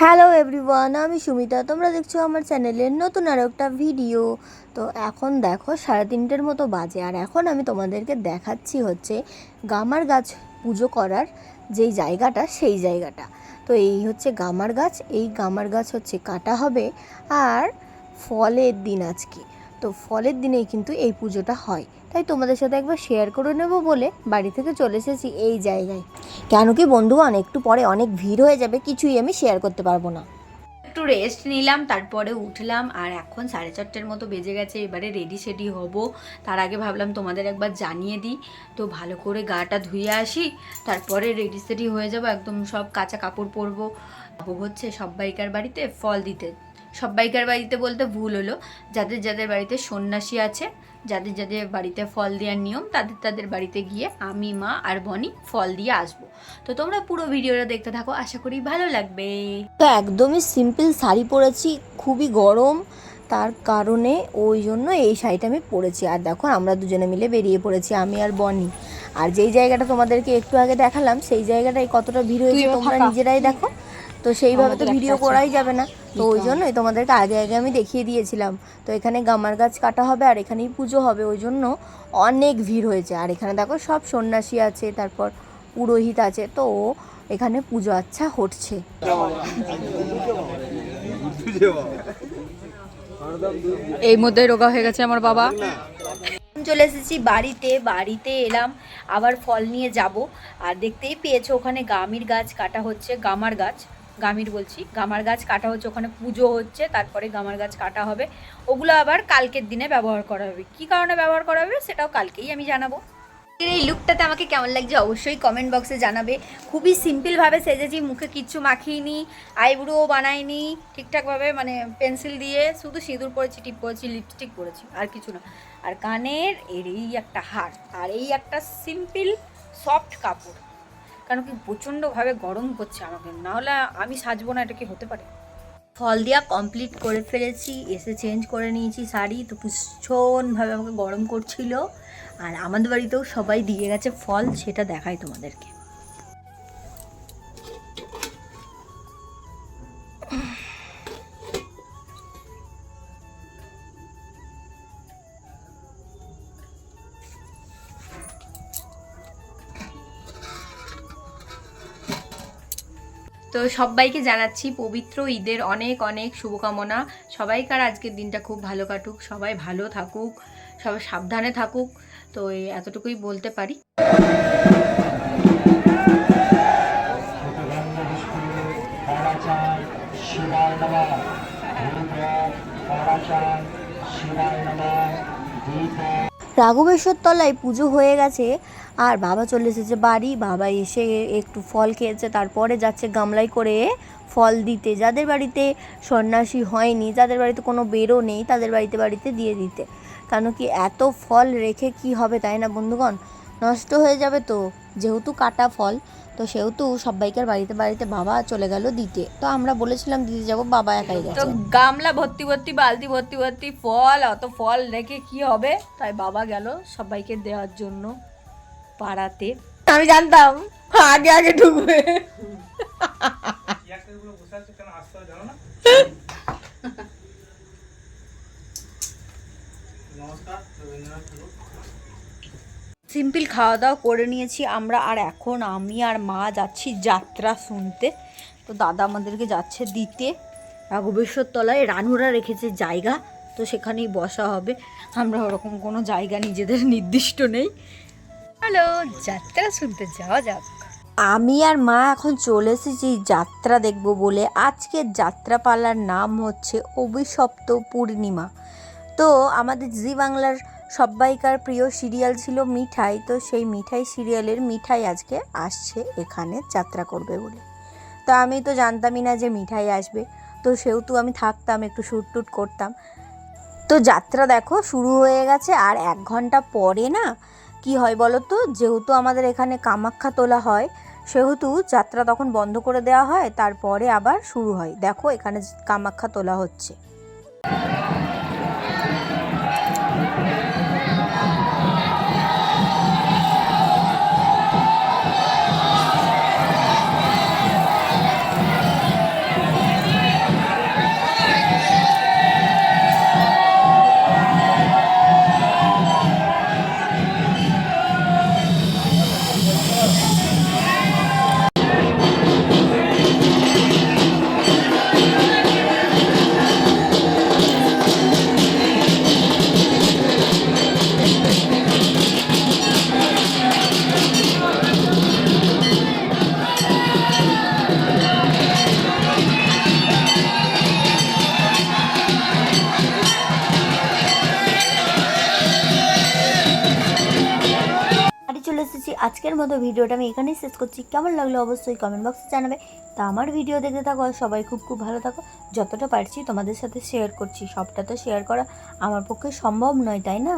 Hello everyone, আমি সুমিতা। তোমরা দেখছ আমার চ্যানেলের নতুন আরও একটা ভিডিও। তো এখন দেখো, সাড়ে তিনটের মতো বাজে। আর এখন আমি তোমাদেরকে দেখাচ্ছি হচ্ছে গামার গাছ পুজো করার যেই জায়গাটা, সেই জায়গাটা। তো এই হচ্ছে গামার গাছ, এই গামার গাছ হচ্ছে কাটা হবে। আর ফলের দিন আজকে। তো ফলের দিনেই কিন্তু এই পুজোটা হয়। তাই তোমাদের সাথে একবার শেয়ার করে নেব বলে বাড়ি থেকে চলে এসেছি এই জায়গায়। কেন কি বন্ধুগণ, একটু পরে অনেক ভিড় হয়ে যাবে, কিছুই আমি শেয়ার করতে পারব না। একটু রেস্ট নিলাম, তারপরে উঠলাম, আর এখন সাড়ে চারটের মতো বেজে গেছে, এবারে রেডি সেডি হব। তার আগে ভাবলাম তোমাদের একবার জানিয়ে দিই। তো ভালো করে গাটা ধুয়ে আসি, তারপরে রেডি সেডি হয়ে যাব, একদম সব কাঁচা কাপড় পরবো। হচ্ছে সব্বাইকার বাড়িতে, ফল দিতে। সব্বাইকার বাড়িতে বলতে ভুল হলো। যাদের যাদের বাড়িতে সন্ন্যাসী আছে যাদের যাদের বাড়িতে ফল দেওয়ার নিয়ম তাদের তাদের বাড়িতে গিয়ে আমি মা আর বনি ফল দিয়ে আসব। তো তোমরা পুরো ভিডিওটা দেখতে থাকো আশা করি ভালো লাগবে। তো একদমই সিম্পল শাড়ি পরেছি খুবই গরম। তার কারণে ওই জন্য এই শাড়িটা আমি পরেছি। আর দেখো আমরা দুজনে মিলে বেরিয়ে পড়েছি আমি আর বনি। আর যেই জায়গাটা তোমাদেরকে একটু আগে দেখালাম সেই জায়গাটায় কতটা ভিড় হয়েছে তোমরা নিজেরাই দেখো। তো সেইভাবে তো ভিডিও করাই যাবে না। তো ওই জন্যই তোমাদেরকে আগে আগে আমি দেখিয়ে দিয়েছিলাম। তো এখানে গামার গাছ কাটা হবে আর এখানেই পুজো হবে। ওই জন্য অনেক ভিড় হয়েছে। আর এখানে দেখো সব সন্ন্যাসী আছে তারপর পুরোহিত আছে। তো এখানে পুজো আচ্ছা হচ্ছে। এই মধ্যে রোগা হয়ে গেছে আমার বাবা। চলে এসেছি বাড়িতে। বাড়িতে এলাম আবার ফল নিয়ে যাব। আর দেখতেই পেয়েছ ওখানে গামির গাছ কাটা হচ্ছে গামার গাছ। গামির বলছি। গামার গাছ কাটা হচ্ছে, ওখানে পুজো হচ্ছে, তারপরে গামার গাছ কাটা হবে। ওগুলো আবার কালকের দিনে ব্যবহার করা হবে। কি কারণে ব্যবহার করা হবে সেটাও কালকেই আমি জানাব। এই লুকটাতে আমাকে কেমন লাগছে অবশ্যই কমেন্ট বক্সে জানাবে। খুবই সিম্পলভাবে সেজেছি, মুখে কিচ্ছু মাখিয়েনি আইব্রো বানাইনি, ঠিকঠাকভাবে মানে পেন্সিল দিয়ে শুধু সিঁদুর পরেছি, টিপ পরেছি লিপস্টিক পরেছি, আর কিছু না। আর কানের এর এই একটা হার, আর এই একটা সিম্পল সফট কাপড়। কারণ কি প্রচণ্ডভাবে গরম করছে আমাকে? নাহলে আমি সাজবো না, এটা কি হতে পারে? ফল দিয়া কমপ্লিট করে ফেলেছি, এসে চেঞ্জ করে নিয়েছি শাড়ি, তো ভীষণভাবে আমাকে গরম করছিল। আর আমাদের বাড়িতেও সবাই দিয়ে গেছে ফল, সেটা দেখাই তোমাদেরকে। তো সবাইকে জানাচ্ছি পবিত্র ঈদের অনেক অনেক শুভকামনা। সবাইকার আজকের দিনটা খুব ভালো কাটুক, সবাই ভালো থাকুক, সবাই সাবধানে থাকুক। তো এতটুকুই বলতে পারি। রাঘবেশ্বর তলায় পুজো হয়ে গেছে। আর বাবা চলে এসেছে বাড়ি। বাবা এসে একটু ফল খেয়েছে, তারপরে যাচ্ছে গামলায় করে ফল দিতে। যাদের বাড়িতে সন্ন্যাসী হয়নি, যাদের বাড়িতে কোনো বেরো নেই, তাদের বাড়িতে বাড়িতে দিয়ে দিতে। কেন কি এত ফল রেখে কি হবে তাই না বন্ধুগণ? নষ্ট হয়ে যাবে তো, যেহেতু কাটা ফল, তো সেহেতু সবাইকার বাড়িতে বাড়িতে বাবা চলে গেল দিতে। তো আমরা বলেছিলাম দিতে যাব, বাবা একাই তো গেছে গামলা ভর্তি ভর্তি, বালতি ভর্তি ভর্তি, ফল, অত ফল রেখে কি হবে? তাই বাবা গেল সবাইকে দেওয়ার জন্য। পাড়াতে। আমি জানতাম আগে আগে ঢুকবে। সিম্পল খাওয়া দাওয়া করে নিয়েছি আমরা আর এখন আমি আর মা যাচ্ছি যাত্রা শুনতে। তো দাদা আমাদেরকে যাচ্ছে দিতে। রাঘবেশ্বর তলায় রানুরা রেখেছে জায়গা তো সেখানেই বসা হবে। আমরা ওরকম কোনো জায়গা নিজেদের নির্দিষ্ট নেই। হ্যালো, যাত্রা শুনতে যাওয়া যাক। আমি আর মা এখন চলে এসেছি যাত্রা দেখব বলে। আজকের যাত্রাপালার নাম হচ্ছে অভিশপ্ত পূর্ণিমা। তো আমাদের জি বাংলার সব্বাইকার প্রিয় সিরিয়াল ছিল মিঠাই, তো সেই মিঠাই সিরিয়ালের মিঠাই আজকে আসছে এখানে যাত্রা করবে বলে। তো আমি তো জানতামই না যে মিঠাই আসবে, তো সেহেতু আমি থাকতাম, একটু শ্যুট টুট করতাম। তো যাত্রা দেখো, শুরু হয়ে গেছে আর এক ঘণ্টা পরে না কি হয় বলো তো? যেহেতু আমাদের এখানে কামাখ্যা তোলা হয়, সেহেতু যাত্রা তখন বন্ধ করে দেওয়া হয়, তারপরে আবার শুরু হয়। দেখো এখানে কামাখ্যা তোলা হচ্ছে। আজকের মতো ভিডিওটা আমি এখানেই শেষ করছি। কেমন লাগল অবশ্যই কমেন্ট বক্সে জানাবে। তা আমার ভিডিও দেখতে থাকো সবাই খুব খুব ভালো থাকো। যতটা পারছি তোমাদের সাথে শেয়ার করছি। সবটা তো শেয়ার করা আমার পক্ষে সম্ভব নয়, তাই না?